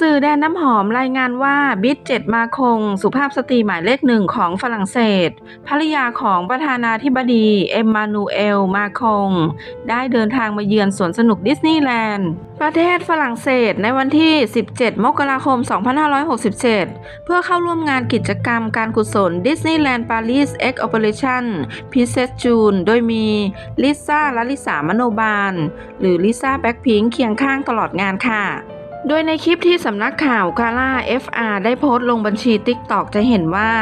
สื่อแดนน้ำหอมรายงานว่าบิทเจ็ดมาคง สุภาพสตรีหมายเลขหนึ่งของฝรั่งเศส ภรรยาของประธานาธิบดี เอ็มมานูเอล มาคง ได้เดินทางมาเยือนสวนสนุกดิสนีย์แลนด์ ประเทศฝรั่งเศสในวันที่ 17 มกราคม 2567 เพื่อเข้าร่วมงานกิจกรรมการกุศลดิสนีย์แลนด์ปารีสเอ็กซ์โอเปอเรชั่นพิเซสจูนโดยมีลิซ่าและลิสามโนบาล หรือลิซ่าแบ็คพิงเคียงข้างตลอดงานค่ะ โดยในคลิปที่สำนักข่าวคาร่า FR ได้โพสต์ลงบัญชีติ๊กตอกจะเห็นว่า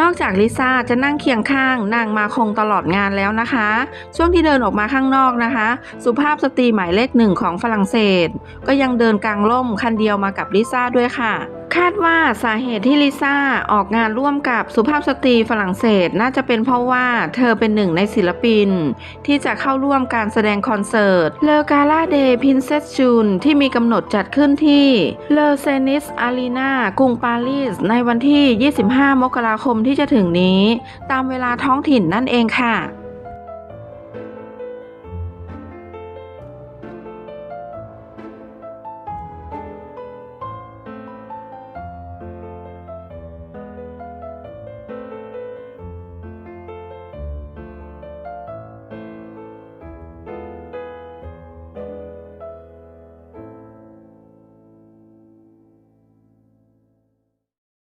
นอกจากลิซ่าจะนั่งเคียงข้างนางมาคงตลอดงานแล้วนะคะ ช่วงที่เดินออกมาข้างนอกนะคะ สุภาพสตรีหมายเลขหนึ่งของฝรั่งเศส ก็ยังเดินกลางร่มคันเดียวมากับลิซ่าด้วยค่ะ คาดว่าสาเหตุที่ลิซ่าออกงานร่วมกับสุภาพสตรีฝรั่งเศสน่าจะเป็นเพราะว่าเธอเป็นหนึ่งในศิลปิน ที่จะเข้าร่วมการแสดงคอนเสิร์ตเลอกาลาเดย์พินเซสจูนที่มีกำหนดจัดขึ้นที่เลอเซนิสอารีนากรุงปารีส ในวันที่ 25 มกราคมที่จะถึงนี้ ตามเวลาท้องถิ่นนั่นเองค่ะ